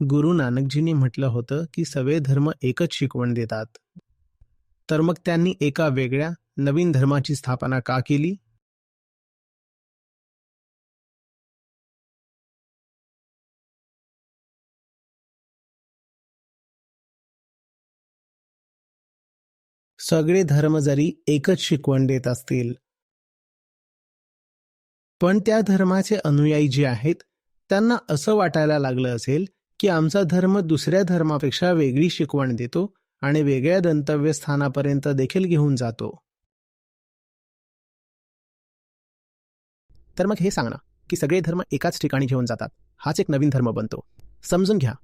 गुरु नानकजींनी म्हटलं होतं की सगळे धर्म एकच शिकवण देतात. तर मग त्यांनी एका वेगळ्या नवीन धर्माची स्थापना का केली? सगळे धर्म जरी एकच शिकवण देत असतील पण त्या धर्माचे अनुयायी जे आहेत त्यांना असं वाटायला लागलं असेल की आमचा धर्म दुसऱ्या धर्मापेक्षा वेगळी शिकवण देतो आणि वेगळ्या गंतव्यस्थानापर्यंत देखील घेऊन जातो. तर मग हे सांग ना की सगळे धर्म एकाच ठिकाणी घेऊन जातात. हाच एक नवीन धर्म बनतो. समजून घ्या.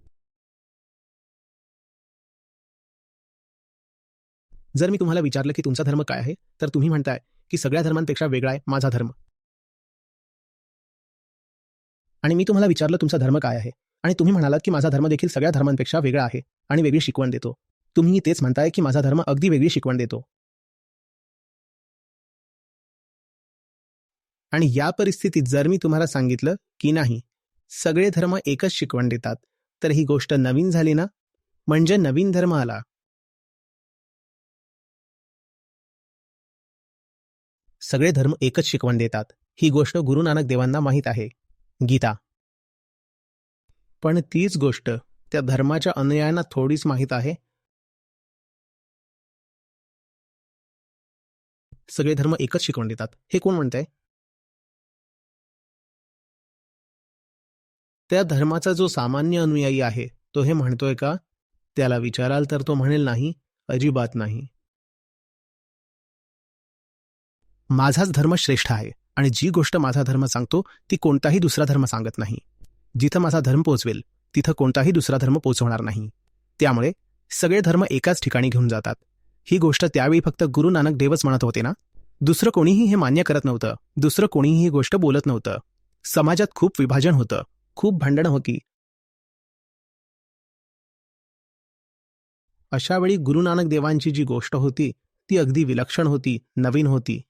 जर मी तुम्हाला विचारलं की तुमचा धर्म काय आहे तर तुम्ही म्हणताय की सगळ्या धर्मांपेक्षा वेगळा आहे माझा धर्म. आणि मी तुम्हाला विचारलं तुमचा धर्म काय आहे आणि तुम्ही म्हणालात की माझा धर्म देखील सगळ्या धर्मांपेक्षा वेगळा आहे आणि वेगळी शिकवण देतो. तुम्ही तेच म्हणताय की माझा धर्म अगदी वेगळी शिकवण देतो. आणि या परिस्थितीत जर मी तुम्हाला सांगितलं की नाही सगळे धर्म एकच शिकवण देतात तर ही गोष्ट नवीन झाली ना? म्हणजे नवीन धर्म आला. सगळे धर्म एकच शिकवण देतात. ही गोष्ट गुरु नानक देवांना माहीत आहे. गीता पण तीच गोष्ट त्या धर्माच्या अनुयायांना थोडीच माहीत आहे. सगळे धर्म एकच शिकवण देतात. हे कोण म्हणतंय? त्या धर्माचा जो सामान्य अनुयायी आहे तो हे म्हणतोय का? त्याला विचाराल तर तो म्हणेल नाही अजिबात नाही. माझाच धर्म श्रेष्ठ आहे आणि जी गोष्ट माझा धर्म सांगतो ती कोणताही दुसरा धर्म सांगत नाही. जिथं माझा धर्म पोचवेल तिथं कोणताही दुसरा धर्म पोचवणार नाही. त्यामुळे सगळे धर्म एकाच ठिकाणी घेऊन जातात. ही गोष्ट त्यावेळी फक्त गुरु नानक देवच म्हणत होते ना? दुसरं कोणीही हे मान्य करत नव्हतं. दुसरं कोणीही ही गोष्ट बोलत नव्हतं. समाजात खूप विभाजन होतं. खूप भांडणं होती. अशावेळी गुरु नानक देवांची जी गोष्ट होती ती अगदी विलक्षण होती नवीन होती.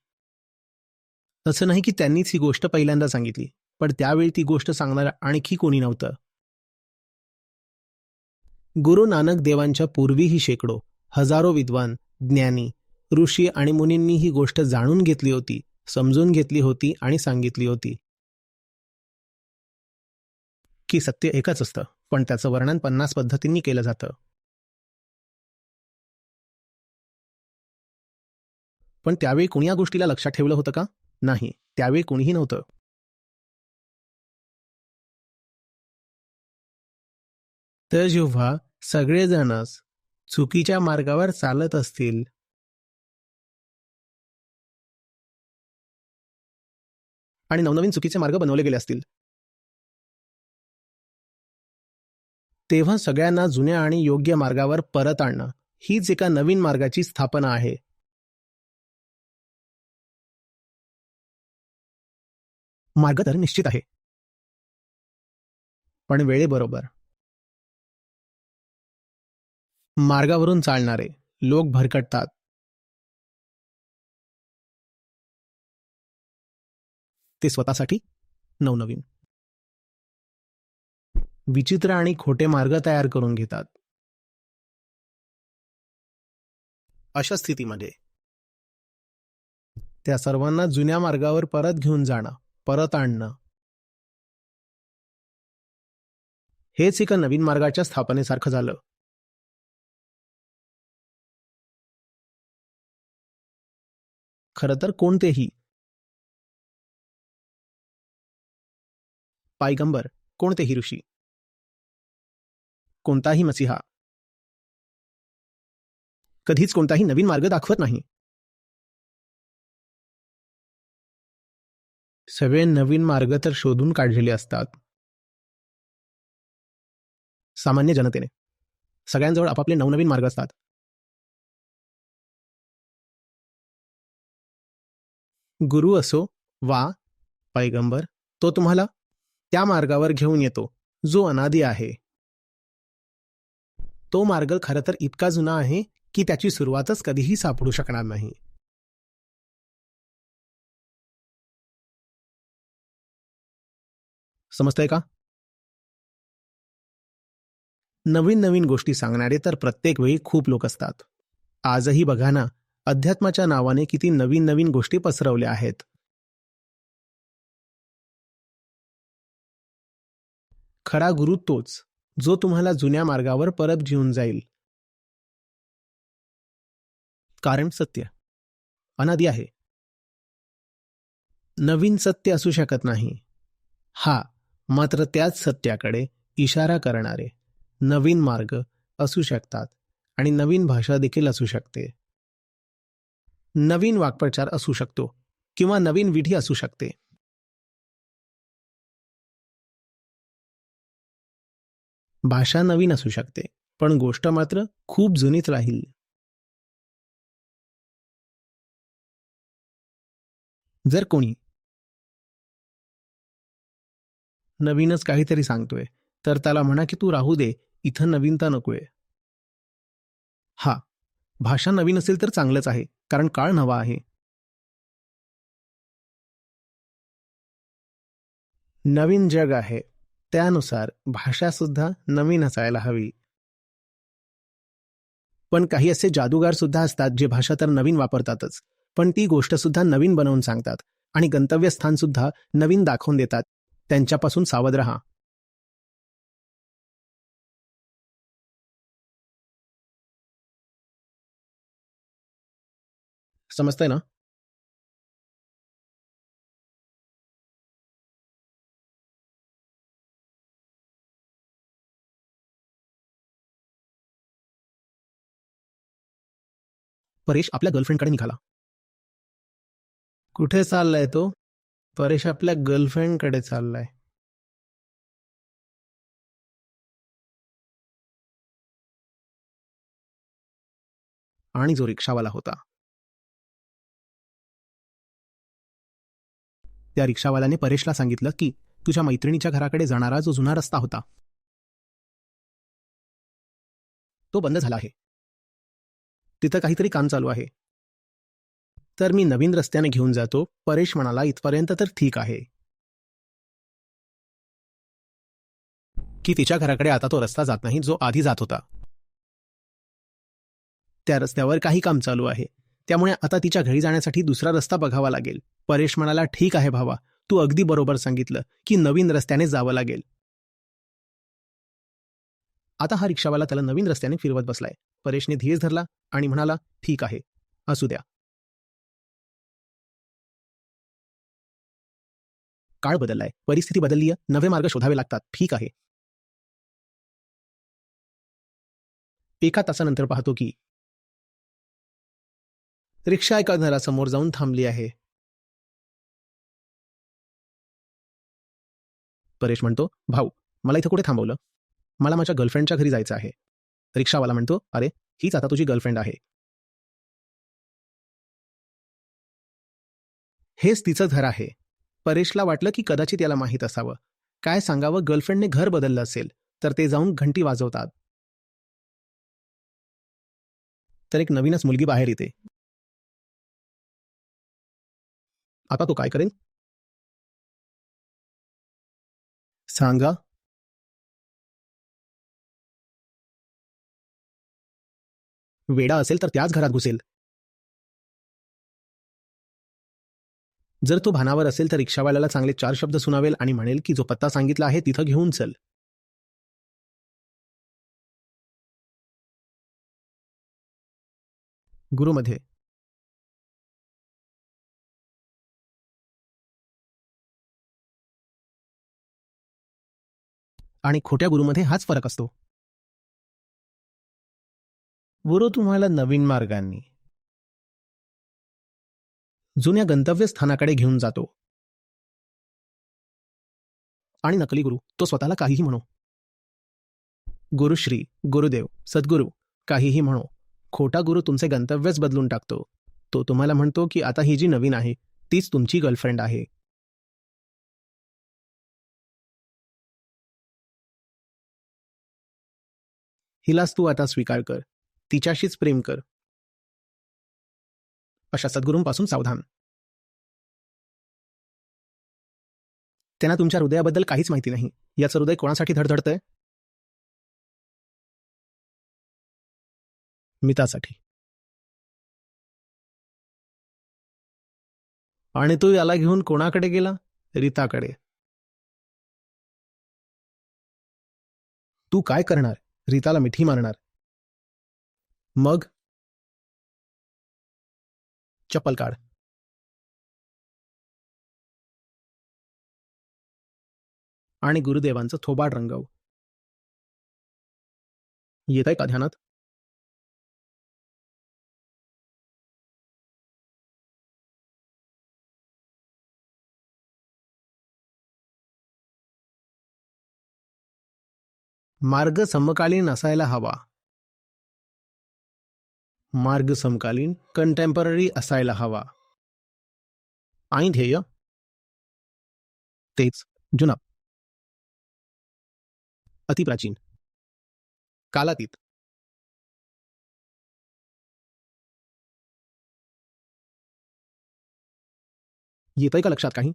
असं नाही की त्यांनीच ही गोष्ट पहिल्यांदा सांगितली. पण त्यावेळी ती गोष्ट सांगणार आणखी कोणी नव्हतं. गुरु नानक देवांच्या पूर्वीही शेकडो हजारो विद्वान ज्ञानी ऋषी आणि मुनींनी ही गोष्ट जाणून घेतली होती समजून घेतली होती आणि सांगितली होती. की सत्य एकच असतं पण त्याचं वर्णन पन्नास पद्धतींनी केलं जातं. पण त्यावेळी कुणी या गोष्टीला लक्षात ठेवलं होतं का? नाही त्यावेळी कुणीही नव्हतं. तर जेव्हा सगळेजणच चुकीच्या मार्गावर चालत असतील. आणि नवनवीन चुकीचे मार्ग बनवले गेले असतील. तेव्हा सगळ्यांना जुन्या आणि योग्य मार्गावर परत आणणं हीच एका नवीन मार्गाची स्थापना आहे. मार्ग तर निश्चित आहे. पण वेळेबरोबर मार्गावरून चालणारे लोक भरकटतात. ते स्वतःसाठी नवनवीन. विचित्र आणि खोटे मार्ग तयार करून घेतात. अशा स्थितीमध्ये त्या सर्वांना जुन्या मार्गावर परत घेऊन जाणं परत आणणं. हेच एका नवीन मार्गाच्या स्थापनेसारखं झालं. खरं तर कोणतेही. पायगंबर कोणतेही ऋषी. कोणताही मसिहा. कधीच कोणताही नवीन मार्ग दाखवत नाही. सगळे नवीन मार्ग तर शोधून काढलेले असतात. सामान्य जनतेने. सगळ्यांजवळ आपापले नवनवीन मार्ग असतात. गुरु असो वा पैगंबर तो तुम्हाला त्या मार्गावर घेऊन येतो जो अनादी आहे. तो मार्ग खरं तर इतका जुना आहे की त्याची सुरुवातच कधीही सापडू शकणार नाही. समजतंय का? नवीन नवीन गोष्टी सांगणारे तर प्रत्येक वेळी खूप लोक असतात. आजही बघा ना अध्यात्माच्या नावाने किती नवीन नवीन गोष्टी पसरवल्या आहेत. खरा गुरु तोच जो तुम्हाला जुन्या मार्गावर परत घेऊन जाईल. कारण सत्य. अनादी आहे. नवीन सत्य असू शकत नाही. हा मात्र त्याच सत्याकडे इशारा करणारे नवीन मार्ग असू शकतात आणि नवीन भाषा देखील असू शकते. नवीन वाक्प्रचार असू शकतो किंवा नवीन विधी असू शकते. भाषा नवीन असू शकते पण गोष्ट मात्र खूप जुनीच राहील. जर कोणी नवीनच काहीतरी सांगतोय तर त्याला म्हणा की तू राहू दे इथं नवीनता नकोय. हा भाषा नवीन असेल तर चांगलंच आहे कारण काळ नवा आहे. नवीन जग आहे. त्यानुसार भाषा सुद्धा नवीन असायला हवी. पण काही असे जादूगार सुद्धा असतात जे भाषा तर नवीन वापरतातच पण ती गोष्ट सुद्धा नवीन बनवून सांगतात आणि गंतव्यस्थान सुद्धा नवीन दाखवून देतात. त्यांच्यापासून सावध रहा. समजतंय ना? परेश आपल्या गर्लफ्रेंडकडे निघाला. कुठे चाललाय तो? परेश आपल्या गर्लफ्रेंडकडे चाललाय. आणि जो रिक्षावाला होता. त्या रिक्षावाल्याने परेशला सांगितलं की तुझ्या मैत्रिणीच्या घराकडे जाणारा जो जुना रस्ता होता तो बंद झाला आहे. तिथं काहीतरी काम चालू आहे. तर मी नवीन रस्त्याने घेऊन जातो. परेश म्हणाला इथपर्यंत तर ठीक आहे. की तिच्या घराकडे आता तो रस्ता जात नाही जो आधी जात होता. त्या रस्त्यावर काही काम चालू आहे. त्यामुळे आता तिच्या घरी जाण्यासाठी दुसरा रस्ता बघावा लागेल. परेश म्हणाला ठीक आहे भावा. तू अगदी बरोबर सांगितलं की नवीन रस्त्याने जावं लागेल. आता हा रिक्षावाला त्याला नवीन रस्त्याने फिरवत बसलाय. परेशने धीर धरला आणि म्हणाला ठीक आहे. असू द्या. काळ बदललाय. परिस्थिती बदलली नवे मार्ग शोधावे लागतात. ठीक आहे. एका तासानंतर पाहतो की रिक्षा एका घरासमोर जाऊन थांबली आहे. परेश म्हणतो भाऊ मला इथं कुठे थांबवलं? मला माझ्या गर्लफ्रेंडच्या घरी जायचं आहे. रिक्षावाला म्हणतो अरे हीच आता तुझी गर्लफ्रेंड आहे. हेच तिचं घर आहे. परेशला वाटलं की कदाचित याला माहीत असावं. काय सांगावं गर्लफ्रेंडने घर बदललं असेल तर ते जाऊन घंटी वाजवतात. तर एक नवीनच मुलगी बाहेर येते. आता तो काय करेल सांगा. वेडा असेल तर त्याच घरात घुसेल. जर तो भानावर असेल तर रिक्षावाल्याला चांगले चार शब्द सुनावेल आणि म्हणेल की जो पत्ता सांगितला आहे तिथं घेऊन चल. गुरुमध्ये आणि खोट्या गुरुमध्ये हाच फरक असतो. गुरु तुम्हाला नवीन मार्गांनी जुन्या गंतव्यस्थानाकडे घेऊन जातो. आणि नकली गुरु तो स्वतःला काहीही म्हणो. गुरुश्री गुरुदेव सद्गुरू काहीही म्हणो. खोटा गुरु तुमचे गंतव्यच बदलून टाकतो. तो तुम्हाला म्हणतो की आता ही जी नवीन आहे तीच तुमची गर्लफ्रेंड आहे. हिलाच तू आता स्वीकार कर. तिच्याशीच प्रेम कर. अशा सद्गुरूंपासून सावधान. त्यांना तुमच्या हृदयाबद्दल काहीच माहिती नाही. याचं हृदय कोणासाठी धडधडतंय? मितासाठी. आणि तो याला घेऊन कोणाकडे गेला? रीताकडे. तू काय करणार? रीताला मिठी मारणार. मग? चप्पल काढ. आणि गुरुदेवांचं थोबाड रंगव. येत आहे का ध्यानात? मार्ग समकालीन असायला हवा. मार्ग समकालीन कंटेम्पररी असायला हवा. आणि ध्येय? तेच जुना. अतिप्राचीन कालातीत. येतंय का लक्षात काही?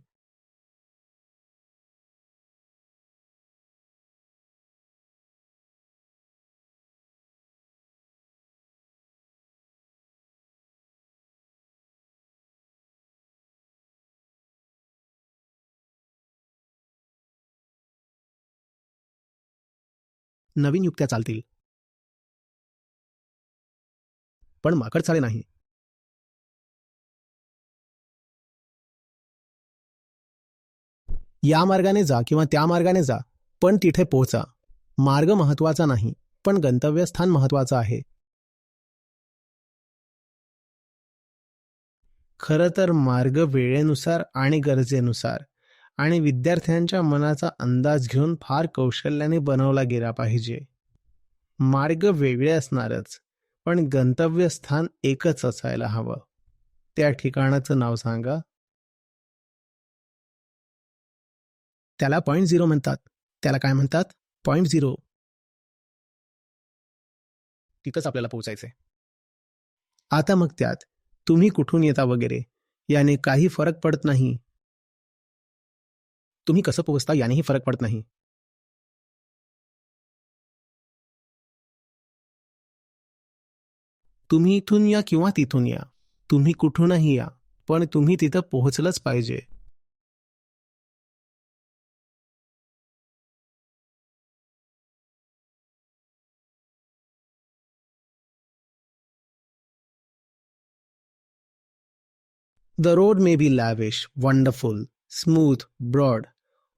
नवीन युक्त्या चालतील. पण माकड चाले नाही. या मार्गाने जा किंवा त्या मार्गाने जा पण तिथे पोहोचा. मार्ग महत्त्वाचा नाही पण गंतव्यस्थान महत्वाचं आहे. खरं तर मार्ग वेळेनुसार आणि गरजेनुसार. आणि विद्यार्थ्यांच्या मनाचा अंदाज घेऊन फार कौशल्याने बनवला गेला पाहिजे. मार्ग वेगळे असणारच पण गंतव्यस्थान एकच असायला हवं. त्या ठिकाणाचं नाव सांगा. त्याला पॉईंट झिरो म्हणतात. त्याला काय म्हणतात? पॉईंट झिरो तिथंच आपल्याला पोहोचायचंय. आता मग त्यात तुम्ही कुठून येता वगैरे? याने काही फरक पडत नाही. तुम्ही कसं पोहोचता यानेही फरक पडत नाही तुम्ही इथून या किंवा तिथून या तुम्ही कुठूनही या पण तुम्ही तिथं पोहोचलंच पाहिजे The road may be lavish, wonderful, smooth, broad.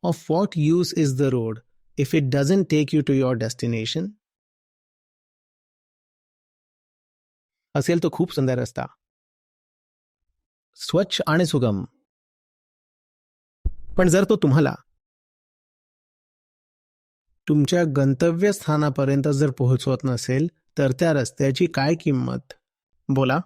Of what use is the road if it doesn't take you to your destination? असेल तो खूप सुंदर रस्ता. स्वच्छ आणि सुगम. पण जर तो तुम्हाला तुमच्या गंतव्यस्थानापर्यंत जर पोहोचवत नसेल तर त्या रस्त्याची काय किंमत? बोला.